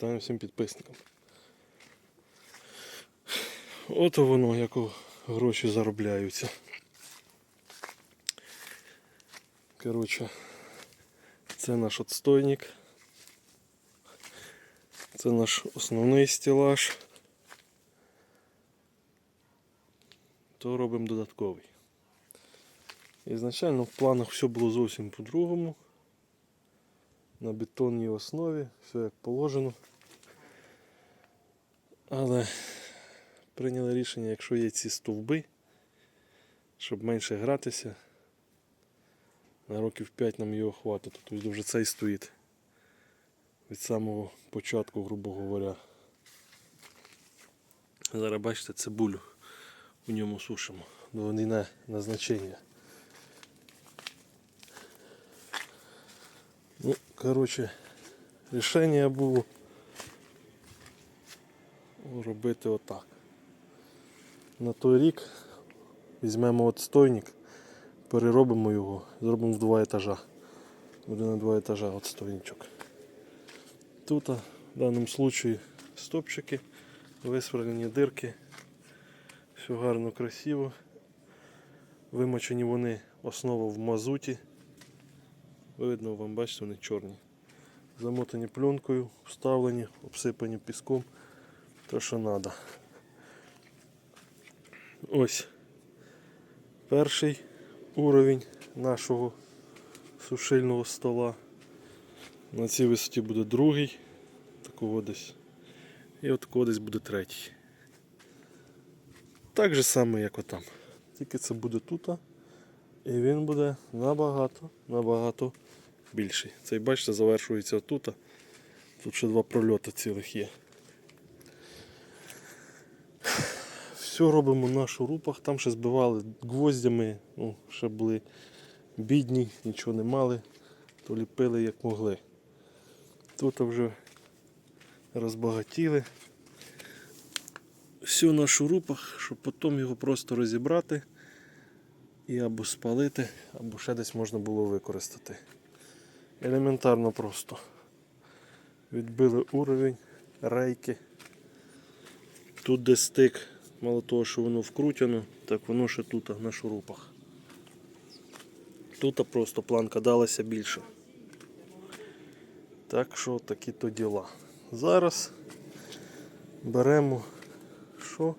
вітаю всім підписникам. От воно, як гроші заробляються. Коротше, це наш отстойник. Це наш основний стелаж. То робимо додатковий. Ізначально в планах все було зовсім по-другому. На бетонній основі, все як положено. Але прийняли рішення, якщо є ці стовби, щоб менше гратися, на років 5 нам його хватить. Тобто вже цей стоїть від самого початку, грубо говоря. Зараз бачите цибулю у ньому сушимо. Двойне назначення. Ну, коротше, рішення було робити отак. На той рік візьмемо отстойник, переробимо його, зробимо в два етажа. Буде на два етажа отстойничок. Тут в даному случаї стопчики, висверлені дирки. Все гарно, красиво. Вимочені вони основа в мазуті. Видно вам, бачите, вони чорні. Замотані пленкою, вставлені, обсипані піском. То, що треба. Ось перший уровень нашого сушильного стола. На цій висоті буде другий, такого десь. І от десь буде третій. Так же саме, як отам. Тільки це буде тут. І він буде набагато, набагато більший. Цей, бачите, завершується отут. Тут ще два прольоти цілих є. Все робимо на шурупах, там ще збивали гвоздями, ну, ще були бідні, нічого не мали, то ліпили як могли. Тут вже розбагатіли. Все на шурупах, щоб потім його просто розібрати і або спалити, або ще десь можна було використати. Елементарно просто. Відбили уровень, рейки. Тут де стик, мало того, що воно вкрутено, так воно ще тут на шурупах. Тут просто планка далася більше. Так що такі то діла. Зараз беремо що?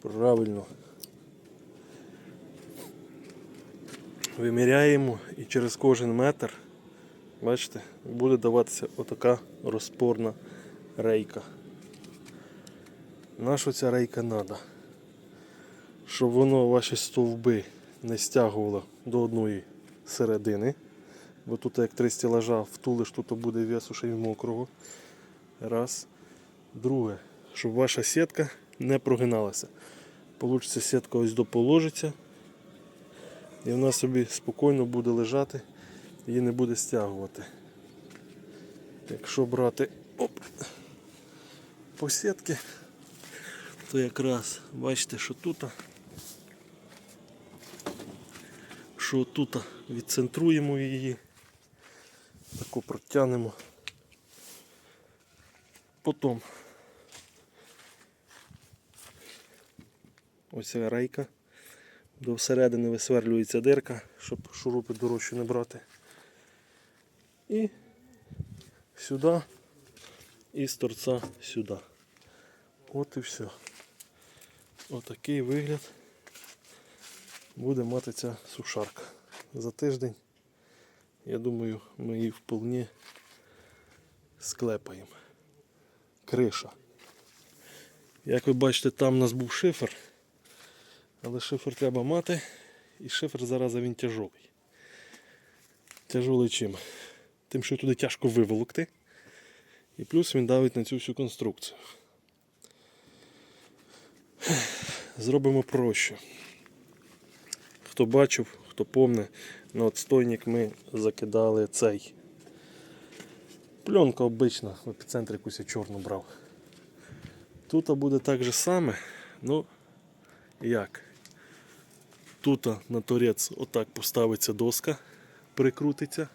Правильно. Виміряємо і через кожен метр, бачите, буде даватися отака розпорна рейка. Наша ця рейка треба? Щоб воно ваші стовби не стягувало до одної середини. Бо тут як три стілажа втулиш, тут буде весу ще й мокрого. Раз. Друге, щоб ваша сітка не прогиналася. Получиться сітка ось доположиться. І вона собі спокійно буде лежати, її не буде стягувати. Якщо брати оп, по сітки, то якраз бачите, що тут, що тут відцентруємо її, таку протягнемо. Потім ось рейка. До всередини висверлюється дирка, щоб шурупи дорожче не брати. І сюди, і з торця сюди. От і все. Отакий вигляд буде мати ця сушарка. За тиждень, я думаю, ми її вполне склепаємо. Криша. Як ви бачите, там у нас був шифер. Але шифер треба мати, і шифер зараз він тяжовий. Тяжолий чим? Тим, що туди тяжко виволокти. І плюс він давить на цю всю конструкцію. Зробимо проще. Хто бачив, хто помне, на отстойник ми закидали цей. Пленка обична, в епіцентрі якусь я чорну брав. Тут буде так же саме, ну як? Тут на торець отак поставиться доска, прикрутиться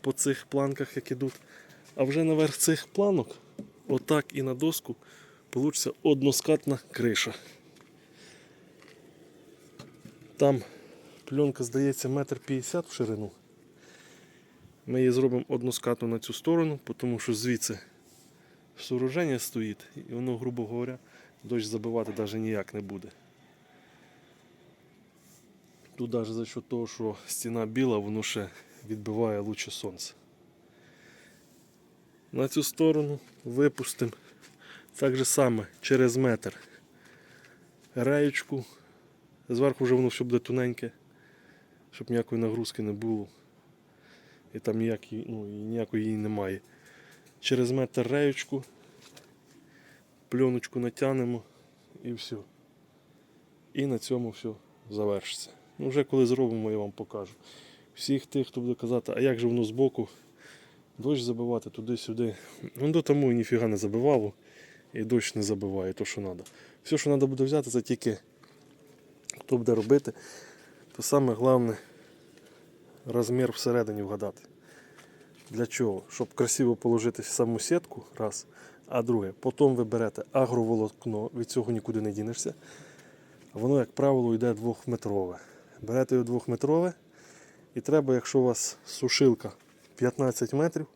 по цих планках, як ідуть. А вже наверх цих планок, отак і на доску, получиться односкатна криша. Там пленка, здається, метр п'ятдесят в ширину. Ми її зробимо односкатну на цю сторону, тому що звідси сооруження стоїть, і воно, грубо говоря, дощ забивати навіть ніяк не буде. Тут навіть за счет того, що стіна біла, воно ще відбиває лучше сонця. На цю сторону випустимо так же саме через метр реєчку. Зверху вже воно все буде тоненьке, щоб ніякої нагрузки не було. І там ніякої, ну, ніякої її немає. Через метр реєчку, пленочку натягнемо і все. І на цьому все завершиться. Ну, вже коли зробимо, я вам покажу. Всіх тих, хто буде казати, а як же воно збоку, дощ забивати туди-сюди. Воно тому і ніфіга не забивало, і дощ не забиває то, що треба. Все, що треба буде взяти, це тільки хто буде робити, то саме головне розмір всередині вгадати. Для чого? Щоб красиво положити саму сітку, раз. А друге, потім ви берете агроволокно, від цього нікуди не дінешся. Воно, як правило, йде двохметрове. Берете його двохметрове, і треба, якщо у вас сушилка 15 метрів,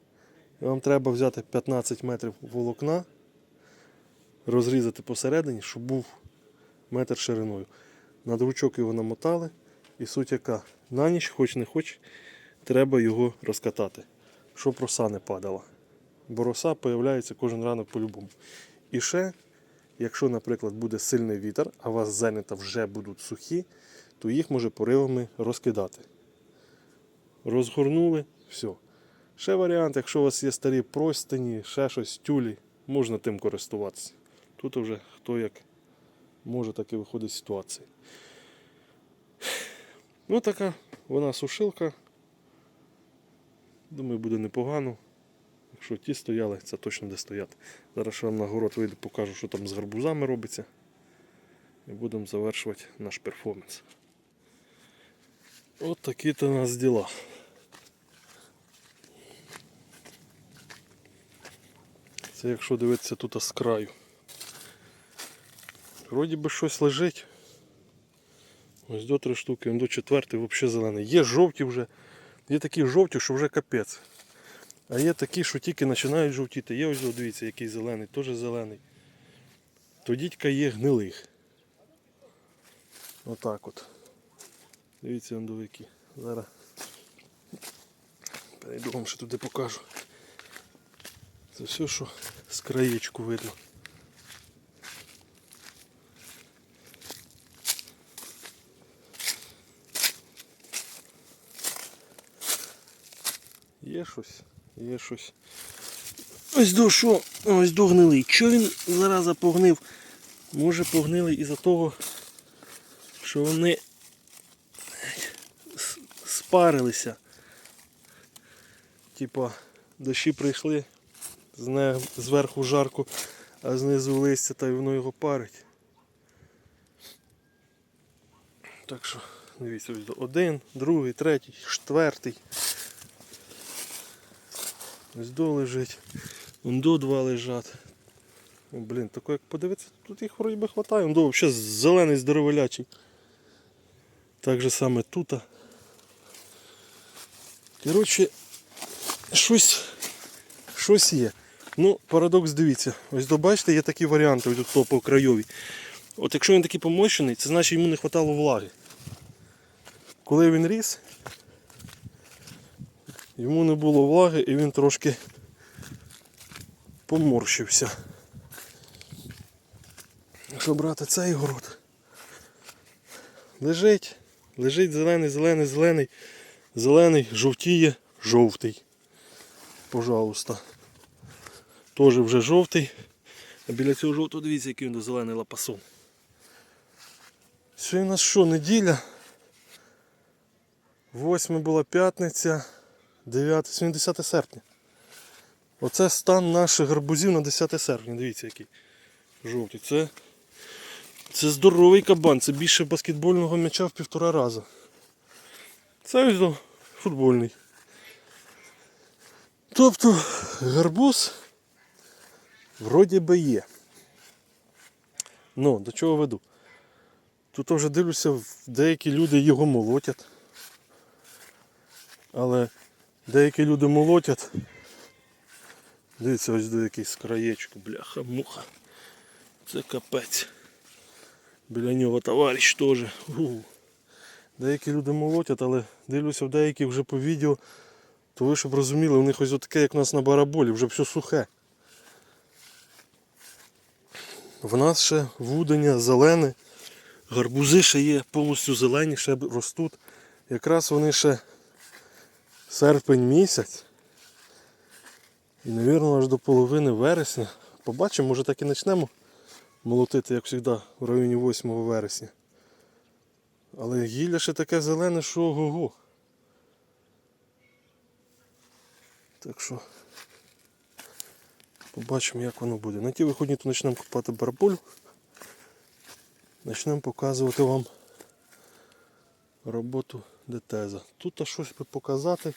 і вам треба взяти 15 метрів волокна, розрізати посередині, щоб був метр шириною. На дручок його намотали, і суть яка, на ніч, хоч не хоч, треба його розкатати, щоб роса не падала. Бо роса появляється кожен ранок по-любому. І ще, якщо, наприклад, буде сильний вітер, а у вас зернята вже будуть сухі, то їх може поривами розкидати. Розгорнули, все. Ще варіант, якщо у вас є старі простині, ще щось, тюлі, можна тим користуватися. Тут вже хто як може, так і виходить з ситуації. Ну така вона сушилка. Думаю, буде непогано. Якщо ті стояли, це точно де стояти. Зараз ще вам на город вийду, покажу, що там з гарбузами робиться. І будемо завершувати наш перформанс. От такі то у нас діла. Це якщо дивитися тут з краю. Вроді би щось лежить. Ось до три штуки, до четвертий взагалі зелений. Є жовті вже, є такі жовті, що вже капець. А є такі, що тільки починають жовтіти. Є ось, дивіться, який зелений, теж зелений. То дідька є гнилих. Отак от. Дивіться, он до які. Зараз перейду вам ще туди покажу. Це все, що з краєчку видно. Є щось, є щось. Ось до що, ось до гнилий. Чого він зараза погнив? Може погнили із-за того, що вони спарилися. Типа дощі прийшли, зверху жарко, а знизу листя та й воно його парить. Так що, дивіться, ось один, другий, третій, четвертий. Ось до лежить. До два лежать. Блін, тако як подивитися, тут їх вроді би хватає. Вон до взагалі зелений здоровелячий. Так же саме тут. Коротше, щось, щось є. Ну, парадокс дивіться. Ось бачите, є такі варіанти тут по крайовій. От якщо він такий помощений, це значить йому не вистачало влаги. Коли він ріс, йому не було влаги і він трошки поморщився. Якщо брати цей город, лежить, лежить зелений, зелений, зелений, зелений, жовтіє, жовтий. Пожалуйста. Теж вже жовтий. А біля цього жовтого дивіться, який він до зелений лапасон. Сьогодні у нас що, неділя? Восьме була п'ятниця, 9, сьогодні 10 серпня. Оце стан наших гарбузів на 10 серпня. Дивіться який жовтий. Це, це здоровий кабан, це більше баскетбольного м'яча в півтора рази. Це ось футбольний. Тобто гарбуз вроді би є. Ну, до чого веду? Тут вже дивлюся, деякі люди його молотять. Але деякі люди молотять. Дивіться, ось до якийсь краєчку, бляха, муха. Це капець. Біля нього товариш теж. Деякі люди молотять, але дивлюся в деякі вже по відео, то ви щоб розуміли, у них ось таке, як у нас на бараболі, вже все сухе. В нас ще вудення зелене, гарбузи ще є повністю зелені, ще ростуть. Якраз вони ще серпень місяць. І, мабуть, аж до половини вересня. Побачимо, може так і почнемо молотити, як завжди, в районі 8 вересня. Але гілля ще таке зелене, що ого-го. Так що побачимо, як воно буде. На ті виходні то почнемо купати бараболю. Почнемо показувати вам роботу детеза. Тут щось би показати.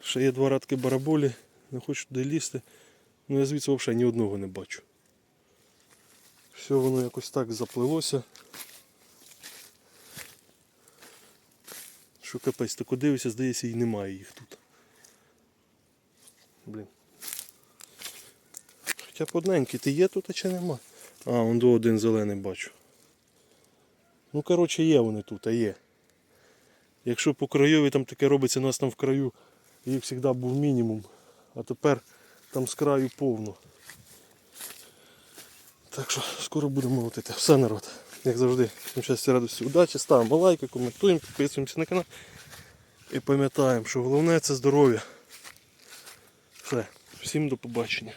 Ще є два радки бараболі, не хочу туди лізти. Ну я звідси взагалі ні одного не бачу. Все воно якось так заплилося. Що капець, тако дивишся, здається, і немає їх тут. Блін. Хоча б одненький, ти є тут, а чи нема? А, он до один зелений бачу. Ну, коротше, є вони тут, а є. Якщо по краєві там таке робиться, у нас там в краю їх завжди був мінімум, а тепер там з краю повно. Так що скоро будемо молотити. Все народ. Як завжди, всім щастя, радості, удачі, ставимо лайки, коментуємо, підписуємося на канал. І пам'ятаємо, що головне це здоров'я. Все, всім до побачення.